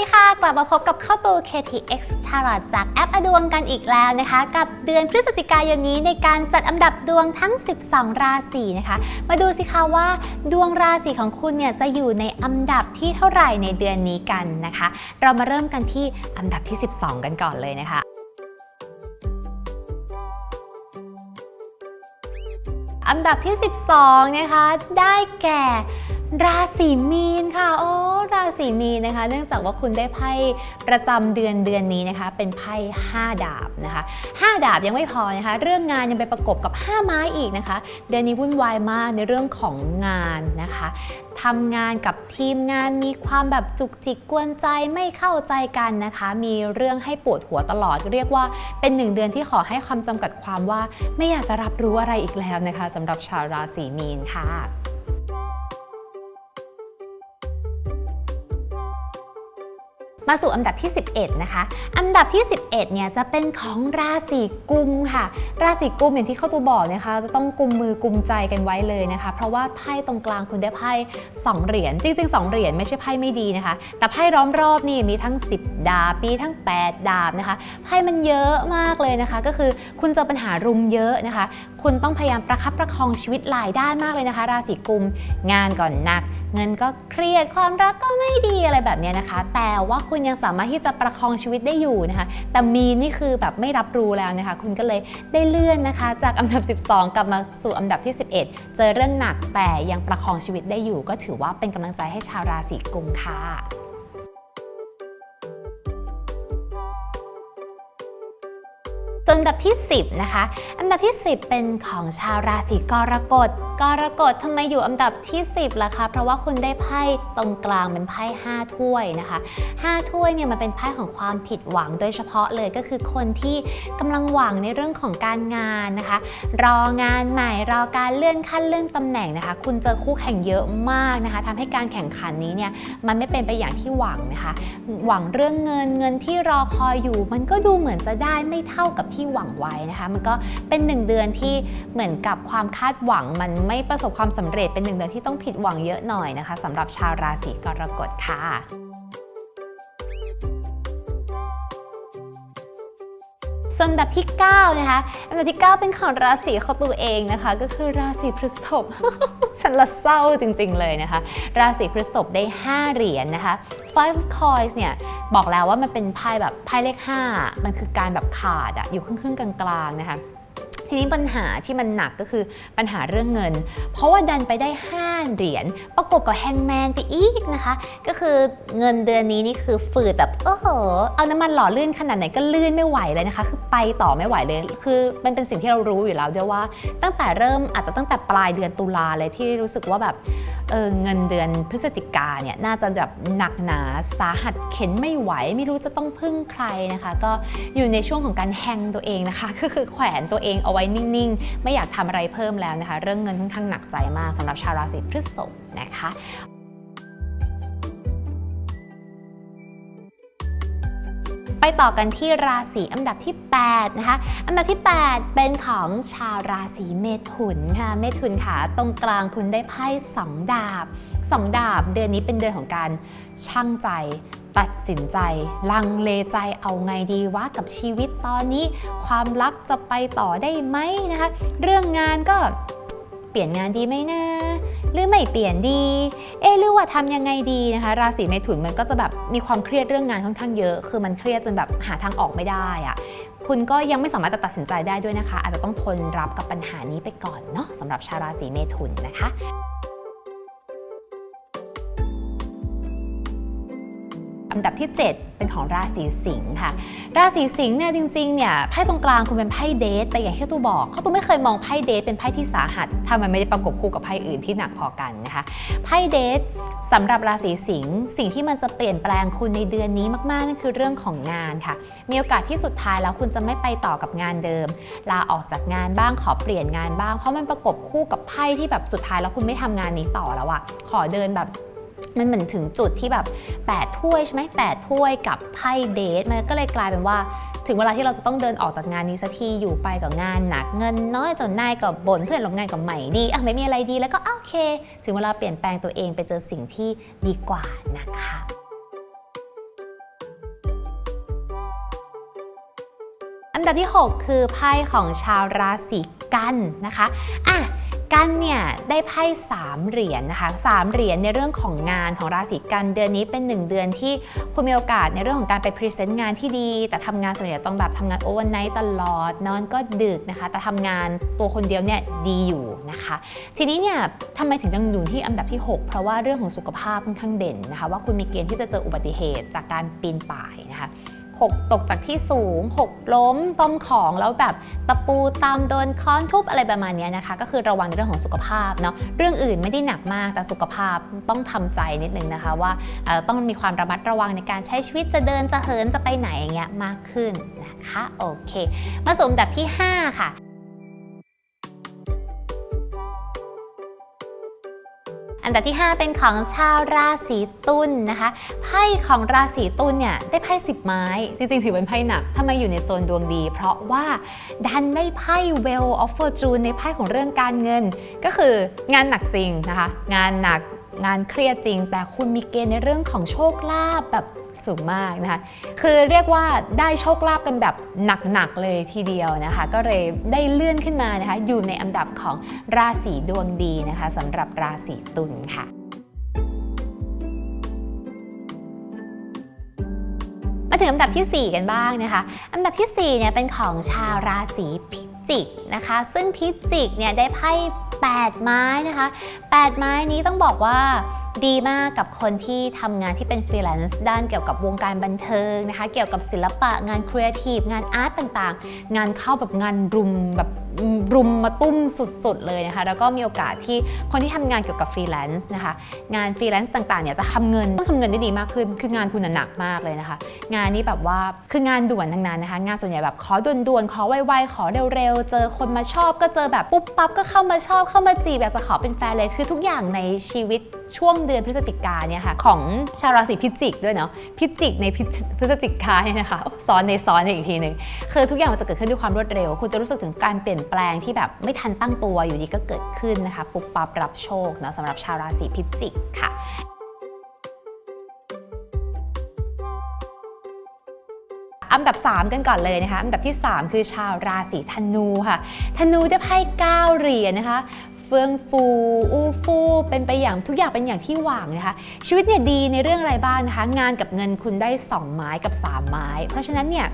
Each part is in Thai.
ดีค่ะ กลับมาพบกับข้าตู KTX Tarot จากแอปอดวงกันอีกแล้วนะคะ กับเดือนพฤศจิกายนนี้ในการจัดอันดับดวงทั้ง 12 ราศีนะคะ มาดูสิคะว่าดวงราศีของคุณเนี่ยจะอยู่ในอันดับที่เท่าไหร่ในเดือนนี้กันนะคะ เรามาเริ่มกันที่อันดับที่ 12 กันก่อนเลยนะคะอันดับที่ 12 นะคะ ได้แก่ ราศีมีนค่ะโอ้ราศีมีนนะคะ เนื่องจากว่าคุณได้ไพ่ประจำเดือนเดือนนี้นะคะ เป็นไพ่5ดาบนะคะ5ดาบยังไม่พอนะคะ เรื่องงานยังไปประกบกับ 5 ไม้อีกนะคะ เดือนนี้วุ่นวายมากในเรื่องของงานนะคะทำงานกับทีมงานมีความแบบจุกจิกกวนใจไม่เข้าใจกันนะคะ มีเรื่องให้ปวดหัวตลอด เรียกว่าเป็นหนึ่งเดือนที่ขอให้คำจำกัดความว่า ไม่อยากจะรับรู้อะไรอีกแล้วนะคะสำหรับชาวราศีมีนค่ะ มาสู่อันดับที่ 11 นะคะ อันดับที่ 11 เนี่ยจะเป็นของราศีกุมค่ะ ราศีกุมอย่างที่เข้าตัวบอกนะคะ จะต้องกุมมือกุมใจกันไว้เลยนะคะ เพราะว่าไพ่ตรงกลางคุณได้ไพ่2เหรียญจริงๆ 2 เหรียญไม่ใช่ไพ่ไม่ดีนะคะ แต่ไพ่ล้อมรอบนี่มีทั้ง 10 ดาบมีทั้ง 8 ดาบนะคะไพ่มันเยอะมากเลยนะคะ ก็คือคุณเจอปัญหารุมเยอะนะคะ คุณต้องพยายามประคับประคองชีวิตหลายด้านมากเลยนะคะ ราศีกุมงานก่อนหนัก เงินก็เครียดความรักก็ไม่ดีอะไรแบบนี้นะคะ แต่ว่าคุณยังสามารถที่จะประคองชีวิตได้อยู่นะคะ แต่มีนี่คือแบบไม่รับรู้แล้วนะคะ คุณก็เลยได้เลื่อนนะคะ จากอันดับ 12 กลับมาสู่อันดับที่ 11 เจอเรื่องหนักแต่ยังประคองชีวิตได้อยู่ ก็ถือว่าเป็นกำลังใจให้ชาวราศีกุมค่ะส่วนอันดับที่ 10 นะคะ อันดับที่ 10 เป็นของชาวราศีกรกฎ กรกฎทำไมอยู่อันดับที่ 10ล่ะคะ เพราะว่าคุณได้ไพ่ตรงกลางเป็นไพ่5ถ้วยนะคะ 5 ถ้วยเนี่ยมันเป็นไพ่ของความผิดหวังโดยเฉพาะเลยก็คือคนที่กำลังหวังในเรื่องของการงานนะคะ รองานใหม่รอการเลื่อนขั้นเลื่อนตำแหน่งนะคะ คุณเจอคู่แข่งเยอะมากนะคะทำให้การแข่งขันนี้เนี่ยมันไม่เป็นไปอย่างที่หวังนะคะ หวังเรื่องเงินเงินที่รอคอยอยู่ มันก็ดูเหมือนจะได้ไม่เท่ากับที่หวังไว้นะคะ มันก็เป็นหนึ่งเดือนที่เหมือนกับความคาดหวังมันไม่ประสบความสำเร็จเป็นหนึ่งเดือนที่ต้องผิดหวังเยอะหน่อยนะคะสำหรับชาวราศีกรกฎค่ะส่วนอันดับที่ 9 นะคะอันดับที่ 9 เป็นของราศีของตัวเองนะคะ ก็คือราศีพฤษภฉันละเศร้าจริง ๆ เลยนะคะ ราศีพฤษภได้ 5 เหรียญนะคะ five coins เนี่ย บอกแล้วว่ามันเป็นไพ่แบบไพ่เลข 5 มันคือการแบบขาดอะอยู่ครึ่งๆกลางๆนะคะ ทีนี้ปัญหาที่มันหนักก็คือปัญหาเรื่องเงิน เพราะว่าดันไปได้ 5 เหรียญประกบกับแฮงแมนไปอีกนะคะ ก็คือเงินเดือนนี้นี่คือฝืดแบบโอ้โหเอาน้ำมันหล่อลื่นขนาดไหนก็ลื่นไม่ไหวเลยนะคะ คือไปต่อไม่ไหวเลย คือมันเป็นสิ่งที่เรารู้อยู่แล้วด้วยว่า ตั้งแต่เริ่มอาจจะตั้งแต่ปลายเดือนตุลาเลยที่รู้สึกว่าแบบเออเงินเดือนพฤศจิกาเนี่ยน่าจะแบบหนักหนาสาหัสเข็นไม่ไหว ไม่รู้จะต้องพึ่งใครนะคะ ก็อยู่ในช่วงของการแฮงตัวเองนะคะ ก็คือแขวนตัวเองเอาไว้นิ่งๆ ไม่อยากทำอะไรเพิ่มแล้วนะคะ เรื่องเงินค่อนข้างหนักใจมากสำหรับชาวราศีพฤษภนะคะไปต่อกันที่ราศีอันดับที่ 8 นะคะ อันดับที่ 8 เป็นของชาวราศีเมถุนค่ะ เมถุนค่ะ ตรงกลางคุณได้ไพ่สองดาบสองดาบ เดือนนี้เป็นเดือนของการช่างใจ ตัดสินใจ ลังเลใจเอาไงดีวะกับชีวิตตอนนี้ ความรักจะไปต่อได้ไหมนะคะ เรื่องงานก็เปลี่ยนงานดีไหมนะหรือไม่เปลี่ยนดี เอ๊หรือว่าทำยังไงดีนะคะ ราศีเมถุนมันก็จะแบบมีความเครียดเรื่องงานค่อนข้างเยอะ คือมันเครียดจนแบบหาทางออกไม่ได้อะคุณก็ยังไม่สามารถจะตัดสินใจได้ด้วยนะคะ อาจจะต้องทนรับกับปัญหานี้ไปก่อนเนาะสำหรับชาวราศีเมถุนนะคะ อันดับที่ 7 เป็นของราศีสิงค์ค่ะ ราศีสิงห์เนี่ยจริงๆเนี่ยไพ่ตรงกลางคุณเป็นไพ่เดทแต่อย่างที่ตูบอกเขาตูไม่เคยมองไพ่เดทเป็นไพ่ที่สาหัส ถ้ามันไม่ได้ประกบคู่กับไพ่อื่นที่หนักพอกันนะคะไพ่เดทสำหรับราศีสิงห์สิ่งที่มันจะเปลี่ยนแปลงคุณในเดือนนี้มากๆนั่นคือเรื่องของงานค่ะ มีโอกาสที่สุดท้ายแล้วคุณจะไม่ไปต่อกับงานเดิม ลาออกจากงานบ้างขอเปลี่ยนงานบ้างเพราะมันประกบคู่กับไพ่ที่แบบสุดท้ายแล้วคุณไม่ทำงานนี้ต่อแล้วอะขอเดินแบบ มันเหมือนถึงจุดที่แบบ 8 ถ้วยใช่ไหมแปดถ้วยกับไพ่เดทมันก็เลยกลายเป็นว่าถึงเวลาที่เราจะต้องเดินออกจากงานนี้สักทีอยู่ไปกับงานหนักเงินน้อยจนนายกับบนเพื่อนหลงงานกับใหม่ดีอะไม่มีอะไรดีแล้วก็โอเค ถึงเวลาเปลี่ยนแปลงตัวเองไปเจอสิ่งที่ดีกว่านะคะอันดับที่ 6 คือไพ่ของชาวราศีกันนะคะอะ กันเนี่ยได้ไพ่3เหรียญนะคะ3เหรียญในเรื่องของงานของราศีกันเดือนนี้เป็น 1 เดือนที่คุณมีโอกาสในเรื่องของการไปพรีเซนต์งานที่ดี แต่ทำงานส่วนใหญ่ต้องแบบทำงานโอเวอร์ไนท์ตลอด นอนก็ดึกนะคะ แต่ทำงานตัวคนเดียวเนี่ยดีอยู่นะคะ ทีนี้เนี่ยทำไมถึงยังอยู่ที่อันดับที่ 6 เพราะว่าเรื่องของสุขภาพค่อนข้างเด่นนะคะ ว่าคุณมีเกณฑ์ที่จะเจออุบัติเหตุจากการปีนป่ายนะคะ หกตกจากที่สูง หกล้มต้มของแล้วแบบตะปูตามโดนค้อนทุบอะไรประมาณนี้นะคะ ก็คือระวังเรื่องของสุขภาพเนาะเรื่องอื่นไม่ได้หนักมากแต่สุขภาพต้องทำใจนิดนึงนะคะว่าต้องมีความระมัดระวังในการใช้ชีวิตจะเดินจะเหินจะไปไหนอย่างเงี้ยมากขึ้นนะคะโอเค มาสู่อันดับที่ 5 ค่ะ อันดับที่ 5 เป็นของชาวราศีตุลนะคะ ไพ่ของราศีตุลเนี่ยได้ไพ่10 ไม้ จริงๆ ถือเป็นไพ่หนักถ้ามาอยู่ในโซนดวงดี เพราะว่าดันได้ไพ่ Well of Fortune ในไพ่ของเรื่องการเงิน ก็คืองานหนักจริงนะคะ งานหนัก งานเครียดจริง แต่คุณมีเกณฑ์ในเรื่องของโชคลาภแบบสูงมากนะคะ คือเรียกว่าได้โชคลาภกันแบบหนักๆเลยทีเดียวนะคะ ก็เลยได้เลื่อนขึ้นมานะคะ อยู่ในอันดับของราศีดวงดีนะคะสำหรับราศีตุลค่ะมาถึงอันดับทีสี่4 กันบ้างนะคะ อันดับทีสี่4เนี่ยเป็นของชาวราศีพิจิกนะคะ ซึ่งพิจิกเนี่ยได้ไพ่ 8 ไม้นะคะ 8 ไม้นี้ต้องบอกว่า ดีมากกับคนที่ทำงานที่เป็นฟรีแลนซ์ด้านเกี่ยวกับวงการบันเทิงนะคะ เกี่ยวกับศิลปะงานครีเอทีฟงานอาร์ตต่างๆ งานเข้าแบบงานรุมแบบรุมมาตุ้มสุดๆเลยนะคะ แล้วก็มีโอกาสที่คนที่ทำงานเกี่ยวกับฟรีแลนซ์นะคะ งานฟรีแลนซ์ต่างๆเนี่ยจะทำเงินต้องทำเงินได้ดีมากขึ้น คืองานคุณน่ะหนักมากเลยนะคะ งานนี้แบบว่าคืองานด่วนทั้งนั้นนะคะ งานส่วนใหญ่แบบขอด่วนๆขอไวๆขอเร็วๆเจอคนมาชอบก็เจอแบบปุ๊บปั๊บก็เข้ามาชอบเข้ามาจีบอยากจะขอเป็นแฟนเลยคือทุกอย่างในชีวิต ช่วงเดือนพฤศจิกาเนี่ยค่ะของชาวราศีพิจิกด้วยเนาะพิจิกในพฤศพฤศจิกาเนี่ยนะคะซ้อนในซ้อนในอีกทีหนึ่งคือทุกอย่างมันจะเกิดขึ้นด้วยความรวดเร็ว คุณจะรู้สึกถึงการเปลี่ยนแปลงที่แบบไม่ทันตั้งตัวอยู่ดีก็เกิดขึ้นนะคะปุ๊บปั๊บรับโชคเนาะสำหรับชาวราศีพิจิกค่ะอันดับ 3 กันก่อนเลยนะคะ อันดับที่ 3 คือชาวราศีธนูค่ะ ธนูได้ไพ่9เหรียญนะคะ เฟื่องฟูอู้ฟู่เป็นไปอย่างทุกอย่างเป็นอย่างที่หวังนะคะชีวิตเนี่ยดีในเรื่องอะไรบ้างนะคะ งานกับเงินคุณได้ 2 ไม้กับ 3 ไม้ เพราะฉะนั้นเนี่ย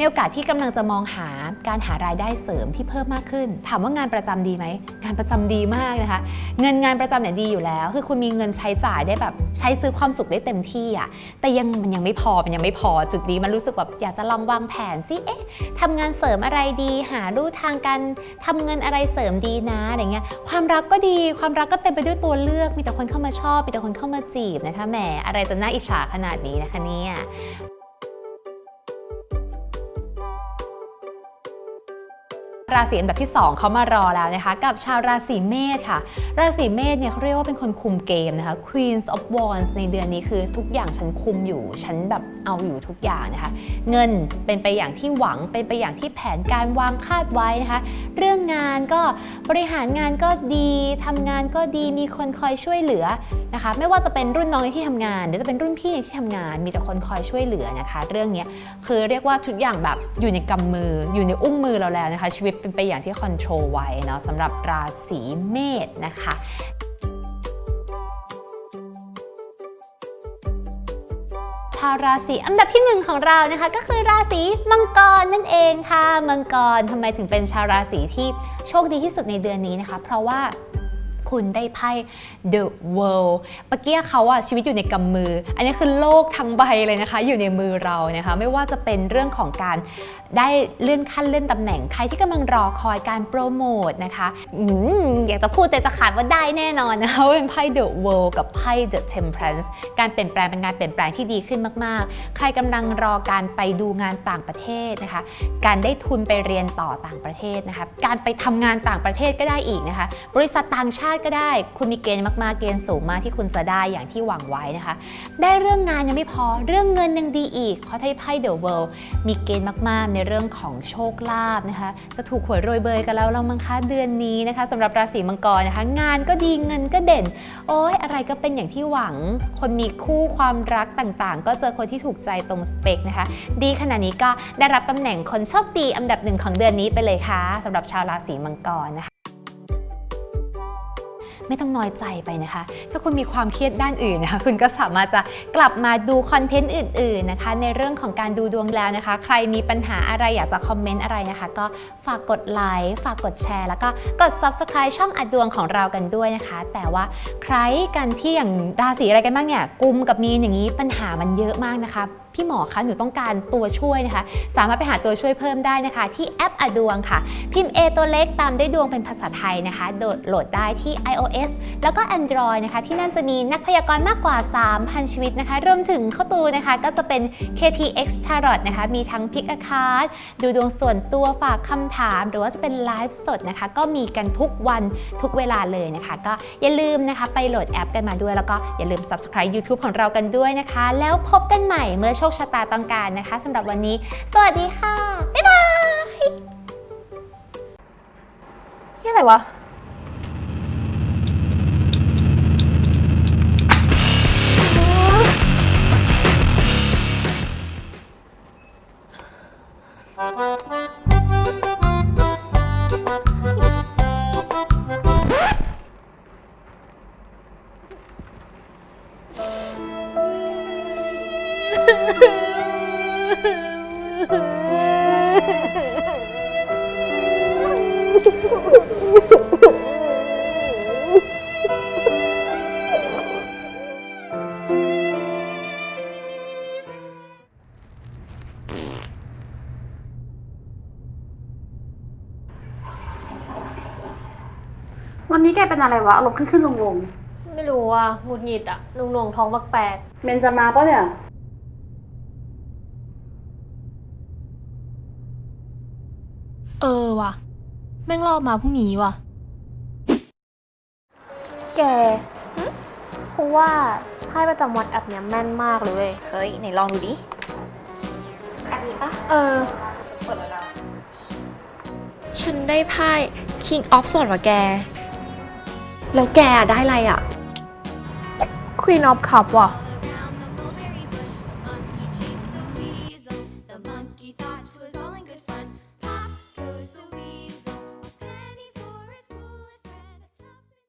มีโอกาสที่กำลังจะมองหาการหารายได้เสริมที่เพิ่มมากขึ้น ถามว่างานประจำดีไหมงานประจำดีมากนะคะ เงินงานประจำเนี่ยดีอยู่แล้ว คือคุณมีเงินใช้จ่ายได้แบบใช้ซื้อความสุขได้เต็มที่อะแต่ยังมันยังไม่พอมันยังไม่พอจุดนี้มันรู้สึกแบบอยากจะลองวางแผนสิเอ๊ะทำงานเสริมอะไรดี หาลู่ทางการทำเงินอะไรเสริมดีนะอะไรเงี้ยความความรักก็ดี ความรักก็เต็มไปด้วยตัวเลือก มีแต่คนเข้ามาชอบ มีแต่คนเข้ามาจีบนะคะแหมอะไรจะน่าอิจฉาขนาดนี้นะคะเนี่ยราศีอันดับที่ 2เขามารอแล้วนะคะ กับชาวราศีเมษค่ะ ราศีเมษเนี่ยเขาเรียกว่าเป็นคนคุมเกมนะคะ Queens of Wands ในเดือนนี้คือทุกอย่างฉันคุมอยู่ ฉันแบบเอาอยู่ทุกอย่างนะคะ เงินเป็นไปอย่างที่หวังเป็นไปอย่างที่แผนการวางคาดไว้นะคะ เรื่องงานก็ บริหารงานก็ดีทำงานก็ดีมีคนคอยช่วยเหลือนะคะ ไม่ว่าจะเป็นรุ่นน้องในที่ทำงาน หรือจะเป็นรุ่นพี่ในที่ทำงาน มีแต่คนคอยช่วยเหลือนะคะ เรื่องนี้คือเรียกว่าทุกอย่างแบบอยู่ในกำมือ อยู่ในอุ้งมือเราแล้วนะคะ ชีวิตเป็นไปอย่างที่คอนโทรลไว้เนาะสำหรับราศีเมษนะคะ ชาวราศีอันดับที่หนึ่งของเรานะคะก็คือราศีมังกรนั่นเองค่ะ มังกรทำไมถึงเป็นชาวราศีที่โชคดีที่สุดในเดือนนี้นะคะ เพราะว่า คุณได้ไพ่ The World เมื่อกี้เขาอะชีวิตอยู่ในกำมือ อันนี้คือโลกทั้งใบเลยนะคะ อยู่ในมือเรานะคะ ไม่ว่าจะเป็นเรื่องของการได้เลื่อนขั้นเลื่อนตำแหน่งใครที่กำลังรอคอยการโปรโมทนะคะอยากจะพูดใจจะขาดว่าได้แน่นอนนะคะเป็นไพ่ The World กับไพ่ The Temperance การเปลี่ยนแปลงเป็นการเปลี่ยนแปลงที่ดีขึ้นมาก ๆ ใครกำลังรอการไปดูงานต่างประเทศนะคะ การได้ทุนไปเรียนต่อต่างประเทศนะคะ การไปทำงานต่างประเทศก็ได้อีกนะคะ บริษัทต่างชาติดก็ได้ คุณมีเกณฑ์มากๆ เกณฑ์สูงมากที่คุณจะได้อย่างที่หวังไว้นะคะ ได้เรื่องงานยังไม่พอเรื่องเงินยังดีอีก เพราะไทยไพ่เดอะเวิลด์มีเกณฑ์มากๆ ในเรื่องของโชคลาภนะคะ จะถูกหวยโรยเบยกันแล้วเรามังคะเดือนนี้นะคะสำหรับราศีมังกรนะคะ งานก็ดีเงินก็เด่น โอ้ยอะไรก็เป็นอย่างที่หวัง คนมีคู่ความรักต่างๆ ก็เจอคนที่ถูกใจตรงสเปคนะคะ ดีขนาดนี้ก็ได้รับตำแหน่งคนโชคดีอันดับหนึ่งของเดือนนี้ไปเลยค่ะสำหรับชาวราศีมังกรนะคะ ไม่ต้องน้อยใจไปนะคะ ถ้าคุณมีความเครียดด้านอื่นนะคะคุณก็สามารถจะกลับมาดูคอนเทนต์อื่นๆนะคะ ในเรื่องของการดูดวงแล้วนะคะ ใครมีปัญหาอะไรอยากจะคอมเมนต์อะไรนะคะ ก็ฝากกดไลค์ฝากกดแชร์ แล้วก็กด subscribe ช่องอัดดวงของเรากันด้วยนะคะ แต่ว่าใครกันที่อย่างราศีอะไรกันบ้างเนี่ยกุมกับมีนอย่างนี้ปัญหามันเยอะมากนะคะพี่หมอคะหนูต้องการตัวช่วยนะคะ สามารถไปหาตัวช่วยเพิ่มได้นะคะ ที่แอปอดวงค่ะ พิมพ์ A ตัวเล็กตามด้วยดวงเป็นภาษาไทยนะคะโหลดได้ที่ iOS แล้วก็ Android นะคะ ที่นั่นจะมีนักพยากรณ์มากกว่า 3,000 ชีวิตนะคะ รวมถึงข้าตูนะคะ ก็จะเป็น KTX Tarot นะคะ มีทั้ง Pick a Card ดูดวงส่วนตัวฝากคำถาม หรือว่าจะเป็นไลฟ์สดนะคะ ก็มีกันทุกวันทุกเวลาเลยนะคะ ก็อย่าลืมนะคะไปโหลดแอปกันมาด้วยแล้วก็อย่าลืม Subscribe YouTube ของเรากันด้วยนะคะ แล้วพบกันใหม่เมื่อโชคชะตาต้องการนะคะสำหรับวันนี้ สวัสดีค่ะ บ๊ายบาย นี่อะไรวะ วันนี้แกเป็นอะไรวะอารมณ์ขึ้นขึ้นลงลงไม่รู้ว่าหงุดหงิดอะหนุ่งหน่วงๆท้องแปลกเมนจะมาปะเนี่ย เออว่ะ แม่งรอบมาพรุ่งนี้ว่ะๆแกเพราะว่าไพ่ประจำวันแอปเนี้ยแม่นมากเลยเว้ยเฮ้ยไหนลองดูดิแอปนี้ปะเออฉันได้ไพ่ King of Swords ว่ะแก แล้วแกอะได้อะไรอะ Queen of Cup ว่ะ